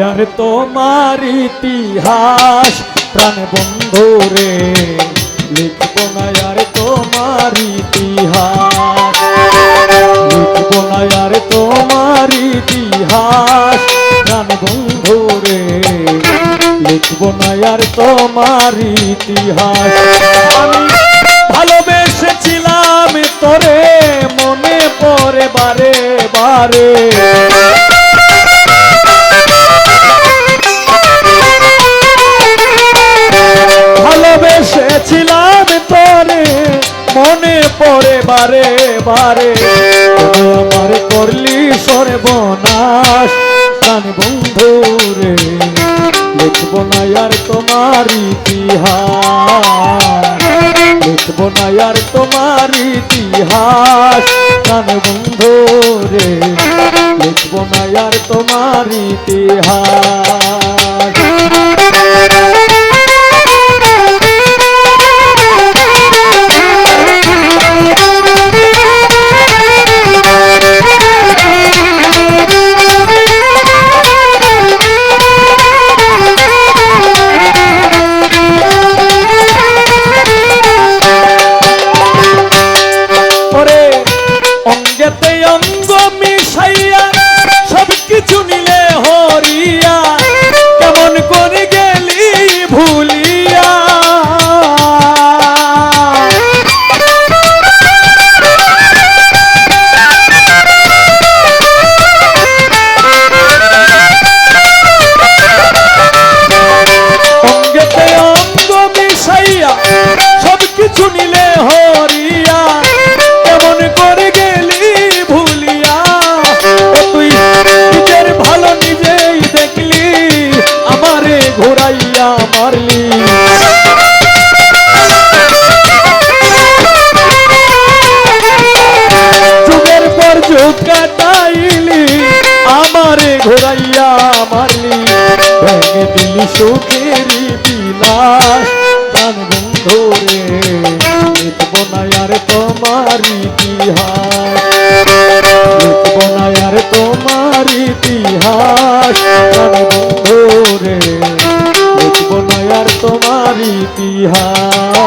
আর তোমার ইতিহাস, প্রাণ বন্ধু রে লিখব তোমার ইতিহাস। লিখব না তোমার ইতিহাস, প্রাণ বন্ধু রে লিখব আর তোমার ইতিহাস। আমি ভালোবেসেছিলাম তোরে, মনে পরে বারে বারে। বারে বারে আমার করলি সর্বনাশ? প্রাণ বন্ধু রে, লিখব না আর তোমার ইতিহাস। লিখব না আর তোমার ইতিহাস। প্রাণ বন্ধু রে, লিখব না আর তোমার ইতিহাস। ঘোরাইয়া মারলি ভেঙে দিলি সুখের বিলাস। প্রাণ বন্ধু রে লিখব না আর তোমার ইতিহাস। লিখব না আর তোমার ইতিহাস। প্রাণ বন্ধু রে লিখব না আর তোমার ইতিহাস।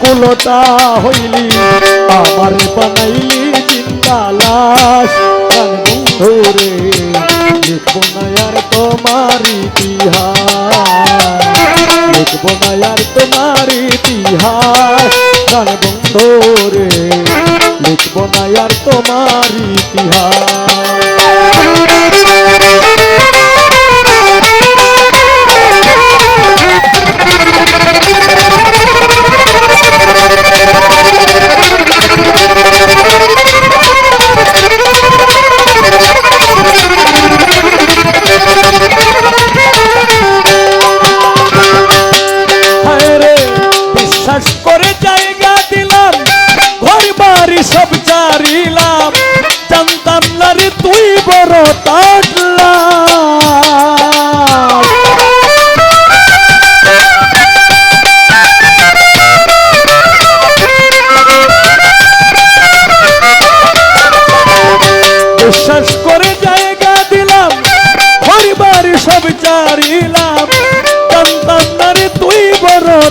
কুলটা হইলি, আমার বানাইলি চিন্তা লাশ। বন্ধু রে তোমার ইতিহাস। লিখব না তোমার ইতিহাস। প্রাণ বন্ধু রে তোমার ইতিহাস।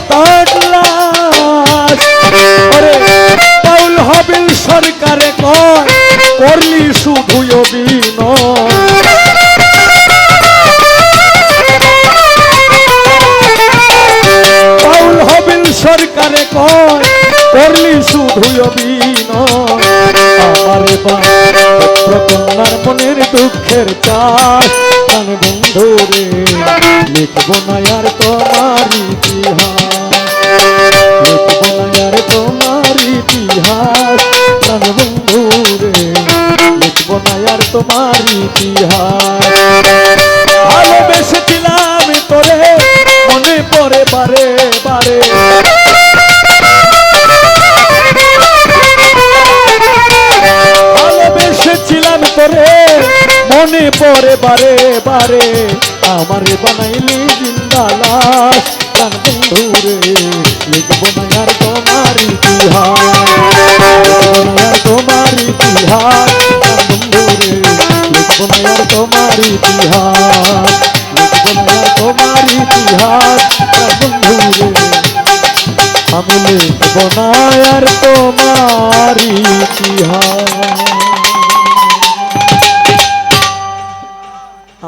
তার লাশ ওরে হবিল সরকারে কয়, করলি শুধু অভিনয়। বাউল হবিল সরকারে কয়, করলি শুধু অভিনয়। মনের দুঃখের চাষ। লিখব না আর তোমার ইতিহাস। ইতিহাস বন্ধু রে লিখব না আর তোমার ইতিহাস। ভালোবেসেছিলাম তোরে, মনে পড়ে বারে বারে। ভালোবেসেছিলাম তোরে, মনে পড়ে বারে বারে। আমারে বানাইলি জিন্দালাস বন্ধু রে গান বন্ধু রে আমি লিখব না আর তোমার ইতিহাস।